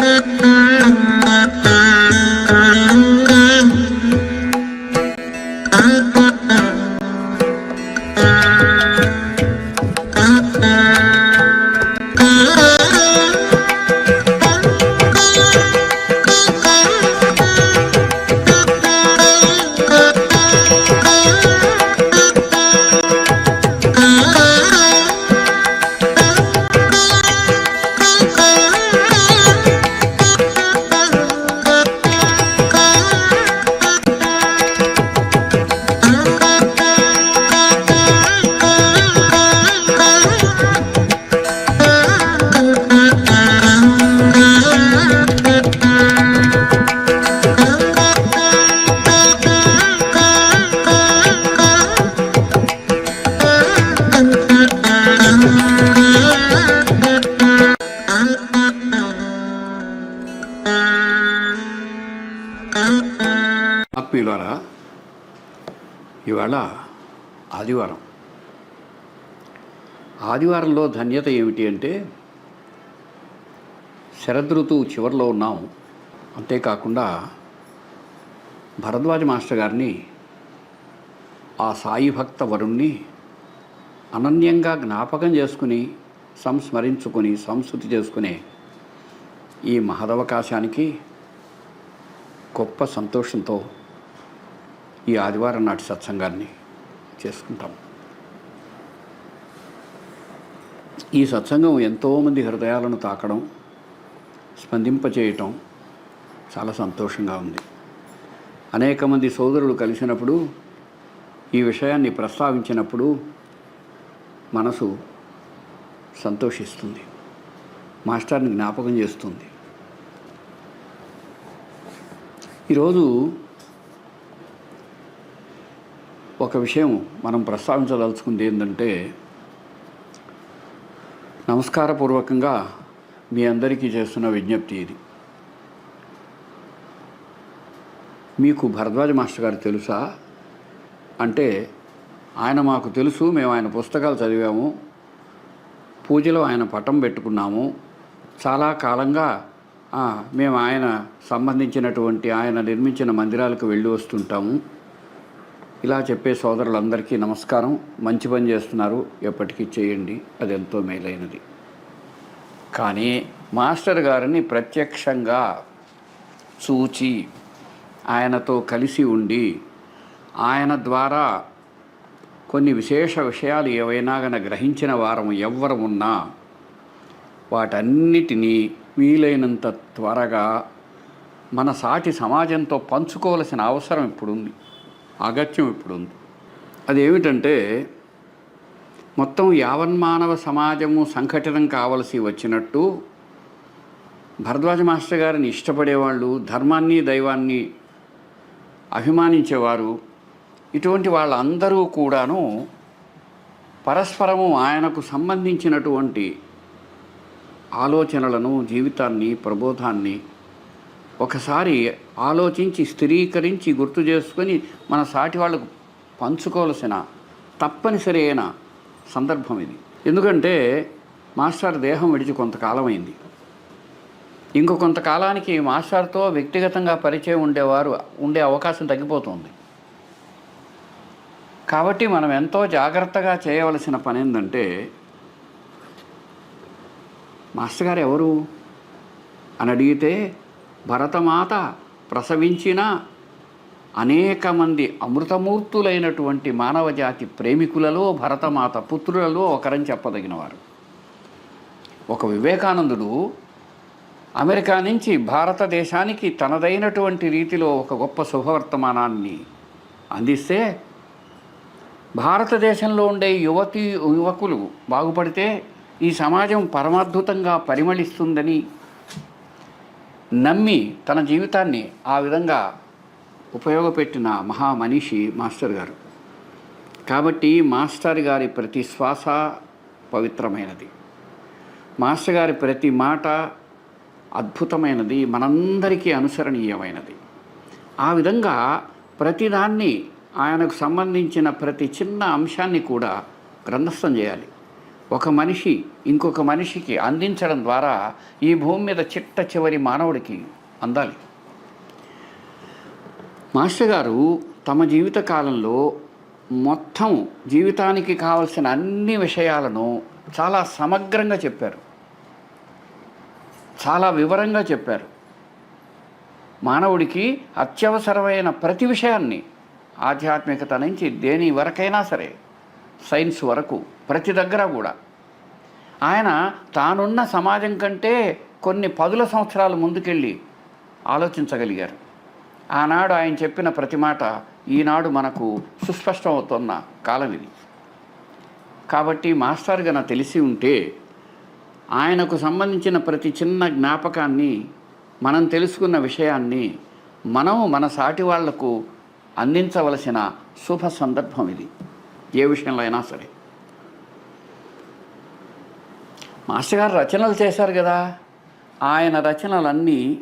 Mm-hmm. ఇవాళ ఆదివారం. ఆదివారంలో ధన్యత ఏమిటి అంటే శరదృతువు చివరిలో ఉన్నాం. అంతేకాకుండా భరద్వాజ మాస్టర్ గారిని ఆ సాయి భక్త వరుణ్ణి అనన్యంగా జ్ఞాపకం చేసుకుని సంస్మరించుకుని సంస్కృతి చేసుకునే ఈ మహదవకాశానికి గొప్ప సంతోషంతో ఈ ఆదివారం నాటి సత్సంగాన్ని చేసుకుంటాం. ఈ సత్సంగం ఎంతోమంది హృదయాలను తాకడం స్పందింపచేయటం చాలా సంతోషంగా ఉంది. అనేక మంది సోదరులు కలిసినప్పుడు ఈ విషయాన్ని ప్రస్తావించినప్పుడు మనసు సంతోషిస్తుంది. మాస్టర్ని జ్ఞాపకం చేస్తుంది. ఈరోజు ఒక విషయం మనం ప్రస్తావించదలుచుకుంది ఏంటంటే నమస్కారపూర్వకంగా మీ అందరికీ చేస్తున్న విజ్ఞప్తి ఇది. మీకు భరద్వాజ మాస్టర్ గారు తెలుసా? అంటే ఆయన మాకు తెలుసు మేము ఆయన పుస్తకాలు చదివాము పూజలో ఆయన పటం పెట్టుకున్నాము చాలా కాలంగా మేము ఆయన సంబంధించినటువంటి ఆయన నిర్మించిన మందిరాలకు వెళ్ళి వస్తుంటాము. ఇలా చెప్పే సోదరులందరికీ నమస్కారం. మంచి పని చేస్తున్నారు. ఎప్పటికీ చేయండి. అది ఎంతో మేలైనది. కానీ మాస్టర్ గారిని ప్రత్యక్షంగా చూచి ఆయనతో కలిసి ఉండి ఆయన ద్వారా కొన్ని విశేష విషయాలు ఏవైనా గన గ్రహించిన వారం ఎవ్వరు ఉన్నా వాటన్నిటినీ వీలైనంత త్వరగా మన సాటి సమాజంతో పంచుకోవలసిన అవసరం ఇప్పుడుంది. అగత్యం ఇప్పుడు ఉంది అది అదేమిటంటే మొత్తం యావన్మానవ సమాజము సంఘటితం కావలసి వచ్చినట్టు భరద్వాజ మాస్టర్ గారిని ఇష్టపడేవాళ్ళు ధర్మాన్ని దైవాన్ని అభిమానించేవారు ఇటువంటి వాళ్ళందరూ కూడాను పరస్పరము ఆయనకు సంబంధించినటువంటి ఆలోచనలను జీవితాన్ని ప్రబోధాన్ని ఒకసారి ఆలోచించి స్థిరీకరించి గుర్తు చేసుకొని మన సాటి వాళ్ళకు పంచుకోవలసిన తప్పనిసరి అయిన సందర్భం ఇది. ఎందుకంటే మాస్టర్ దేహం విడిచి కొంతకాలం అయింది. ఇంకో కొంతకాలానికి మాస్టర్తో వ్యక్తిగతంగా పరిచయం ఉండేవారు ఉండే అవకాశం తగ్గిపోతుంది. కాబట్టి మనం ఎంతో జాగ్రత్తగా చేయవలసిన పని ఏంటంటే మాస్టర్ గారు ఎవరు? అని అడిగితే భరతమాత ప్రసవించిన అనేక మంది అమృతమూర్తులైనటువంటి మానవజాతి ప్రేమికులలో భరతమాత పుత్రులలో ఒకరని చెప్పదగినవారు. ఒక వివేకానందుడు అమెరికా నుంచి భారతదేశానికి తనదైనటువంటి రీతిలో ఒక గొప్ప శుభవర్తమానాన్ని అందిస్తే భారతదేశంలో ఉండే యువతి యువకులు బాగుపడితే ఈ సమాజం పరమాద్భుతంగా పరిమళిస్తుందని నమ్మి తన జీవితాన్ని ఆ విధంగా ఉపయోగపెట్టిన మహామనిషి మాస్టర్ గారు. కాబట్టి మాస్టర్ గారి ప్రతి శ్వాస పవిత్రమైనది. మాస్టర్ గారి ప్రతి మాట అద్భుతమైనది మనందరికీ అనుసరణీయమైనది. ఆ విధంగా ప్రతిదాన్ని ఆయనకు సంబంధించిన ప్రతి చిన్న అంశాన్ని కూడా గ్రంథస్థం చేయాలి. ఒక మనిషి ఇంకొక మనిషికి అందించడం ద్వారా ఈ భూమి మీద చిట్ట చివరి మానవుడికి అందాలి. మాస్టర్ గారు తమ జీవిత కాలంలో మొత్తం జీవితానికి కావలసిన అన్ని విషయాలను చాలా సమగ్రంగా చెప్పారు. చాలా వివరంగా చెప్పారు. మానవుడికి అత్యవసరమైన ప్రతి విషయాన్ని ఆధ్యాత్మికత నుంచి దేని వరకైనా సరే సైన్స్ వరకు ప్రతి దగ్గర కూడా. ఆయన తానున్న సమాజం కంటే కొన్ని పదుల సంవత్సరాలు ముందుకెళ్ళి ఆలోచించగలిగారు. ఆనాడు ఆయన చెప్పిన ప్రతి మాట ఈనాడు మనకు సుస్పష్టమవుతున్న కాలం ఇది. కాబట్టి మాస్టర్ గన తెలిసి ఉంటే ఆయనకు సంబంధించిన ప్రతి చిన్న జ్ఞాపకాన్ని మనం తెలుసుకున్న విషయాన్ని మనం మన సాటి వాళ్ళకు అందించవలసిన శుభ సందర్భం ఇది. ఏ విషయంలో అయినా సరే. మాస్టర్ గారు రచనలు చేశారు కదా. ఆయన రచనలన్నీ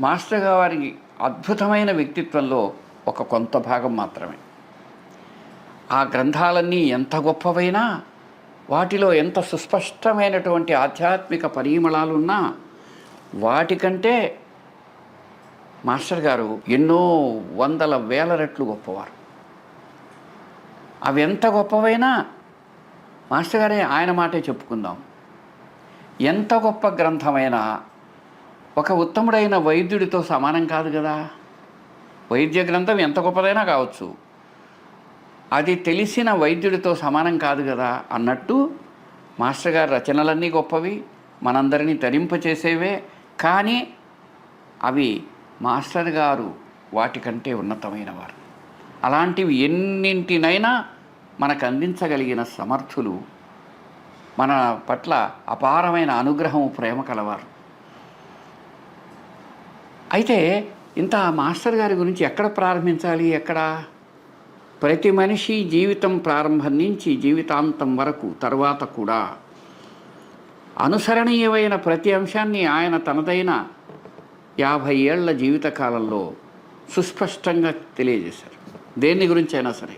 మాస్టర్ గారి అద్భుతమైన వ్యక్తిత్వంలో ఒక కొంత భాగం మాత్రమే. ఆ గ్రంథాలన్నీ ఎంత గొప్పవైనా వాటిలో ఎంత సుస్పష్టమైనటువంటి ఆధ్యాత్మిక పరిమళాలున్నా వాటికంటే మాస్టర్ గారు ఎన్నో వందల వేల రెట్లు గొప్పవారు. అవి ఎంత గొప్పవైనా మాస్టర్ గారే ఆయన మాటే చెప్పుకుందాం. ఎంత గొప్ప గ్రంథమైనా ఒక ఉత్తముడైన వైద్యుడితో సమానం కాదు కదా. వైద్య గ్రంథం ఎంత గొప్పదైనా కావచ్చు. అది తెలిసిన వైద్యుడితో సమానం కాదు కదా అన్నట్టు మాస్టర్ గారి రచనలన్నీ గొప్పవి మనందరినీ తరింపచేసేవే కానీ అవి మాస్టర్ గారు వాటికంటే ఉన్నతమైన వారు అలాంటివి ఎన్నింటినైనా మనకు అందించగలిగిన సమర్థులు మన పట్ల అపారమైన అనుగ్రహం ప్రేమ కలవారు. అయితే ఇంత మాస్టర్ గారి గురించి ఎక్కడ ప్రారంభించాలి ఎక్కడ? ప్రతి మనిషి జీవితం ప్రారంభం నుంచి జీవితాంతం వరకు తర్వాత కూడా. అనుసరణీయమైన ప్రతి అంశాన్ని ఆయన తనదైన యాభై ఏళ్ళ జీవితకాలంలో సుస్పష్టంగా తెలియజేశారు. దేని గురించి అయినా సరే.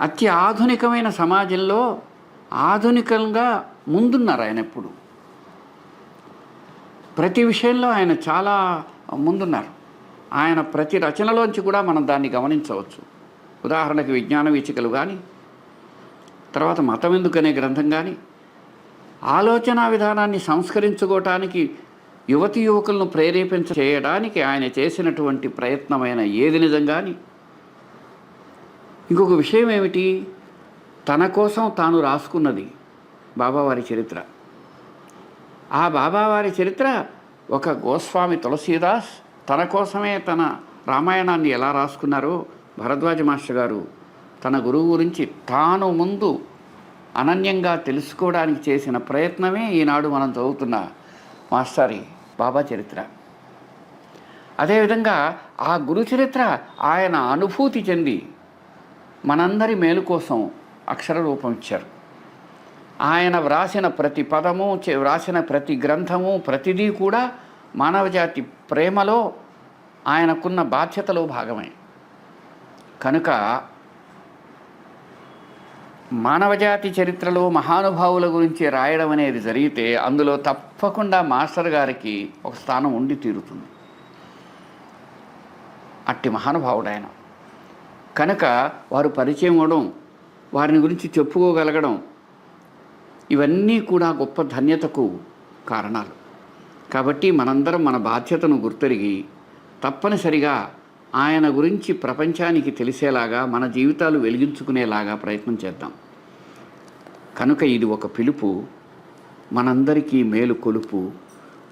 అతి ఆధునికమైన సమాజంలో ఆధునికంగా ముందున్నారు ఆయన ఎప్పుడు. ప్రతి విషయంలో ఆయన చాలా ముందున్నారు. ఆయన ప్రతి రచనలోంచి కూడా మనం దాన్ని గమనించవచ్చు. ఉదాహరణకు విజ్ఞాన వీచికలు కానీ తర్వాత మతం ఎందుకనే గ్రంథం కానీ ఆలోచన విధానాన్ని సంస్కరించుకోవటానికి యువతి యువకులను ప్రేరేపించ చేయడానికి ఆయన చేసినటువంటి ప్రయత్నమైన ఏది నిజం కానీ ఇంకొక విషయం ఏమిటి? తన కోసం తాను రాసుకున్నది బాబావారి చరిత్ర. ఆ బాబావారి చరిత్ర ఒక గోస్వామి తులసీదాస్ తన కోసమే తన రామాయణాన్ని ఎలా రాసుకున్నారో భరద్వాజ మాస్టర్ గారు తన గురువు గురించి తాను ముందు అనన్యంగా తెలుసుకోవడానికి చేసిన ప్రయత్నమే ఈనాడు మనం చదువుతున్న మాస్టారి బాబా చరిత్ర. అదేవిధంగా ఆ గురు చరిత్ర ఆయన అనుభూతి చెంది మనందరి మేలు కోసం అక్షర రూపం ఇచ్చారు. ఆయన వ్రాసిన ప్రతి పదము చే- వ్రాసిన ప్రతి గ్రంథము ప్రతిదీ కూడా మానవజాతి ప్రేమలో ఆయనకున్న బాధ్యతలో భాగమే. కనుక మానవజాతి చరిత్రలో మహానుభావుల గురించి రాయడం అనేది జరిగితే అందులో తప్పకుండా మాస్టర్ గారికి ఒక స్థానం ఉండి తీరుతుంది. అట్టి మహానుభావుడు ఆయన. కనుక వారు పరిచయం అవ్వడం వారిని గురించి చెప్పుకోగలగడం ఇవన్నీ కూడా గొప్ప ధన్యతకు కారణాలు. కాబట్టి మనందరం మన బాధ్యతను గుర్తెరిగి తప్పనిసరిగా ఆయన గురించి ప్రపంచానికి తెలిసేలాగా మన జీవితాలు వెలిగించుకునేలాగా ప్రయత్నం చేద్దాం. కనుక ఇది ఒక పిలుపు మనందరికీ మేలు కొలుపు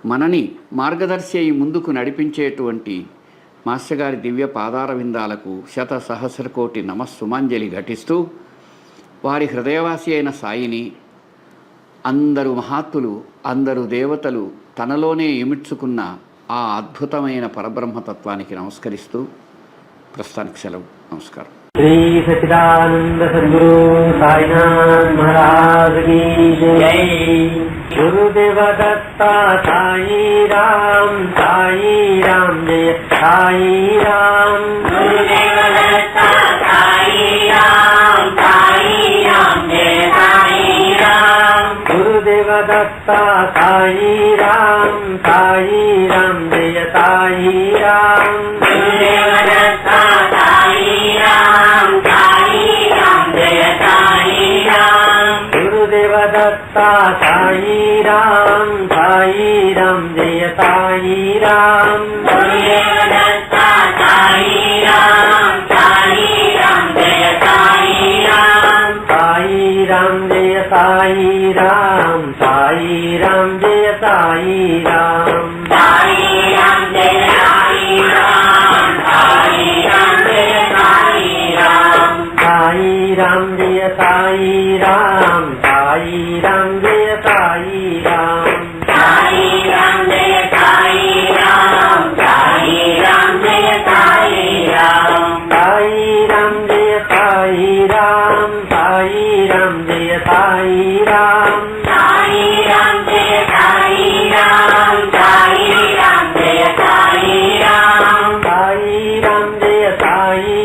మనని మార్గదర్శి అయి ముందుకు నడిపించేటువంటి మాస్టర్ దివ్య పాదారవిందాలకు శత సహస్ర కోటి నమస్సుమాంజలి ఘటిస్తూ వారి హృదయవాసి అయిన సాయిని అందరు మహాత్తులు అందరు దేవతలు తనలోనే ఇమిడ్చుకున్న ఆ అద్భుతమైన పరబ్రహ్మతత్వానికి నమస్కరిస్తూ ప్రస్తుతానికి సెలవు. నమస్కారం. శ్రీ సచిదానంద సద్గురు సాయినాథ్ మహారాజ్ జై. గురుదేవ దత్త సాయి రామ్ సాయి రామ్ జయ. సాయి రామ్ గురుదేవ దత్త సాయి రామ్ సాయి రామ్ జయ సాయి రామ్ గురుదేవ దత్త సాయి రామ్ भाई राम, जय साई राम। साई राम साई राम। जय राम साई राम। जय राम राम जय साई राम। साई राम राम।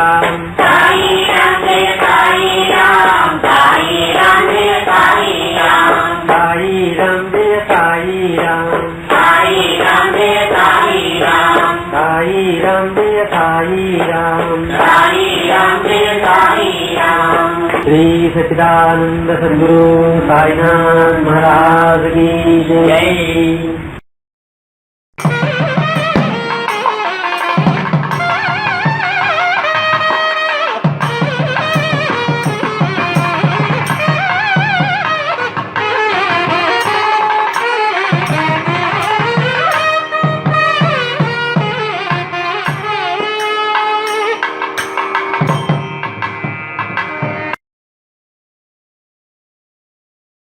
ीराम। दे राम महाराज सद्गुरुकायिना महाराजी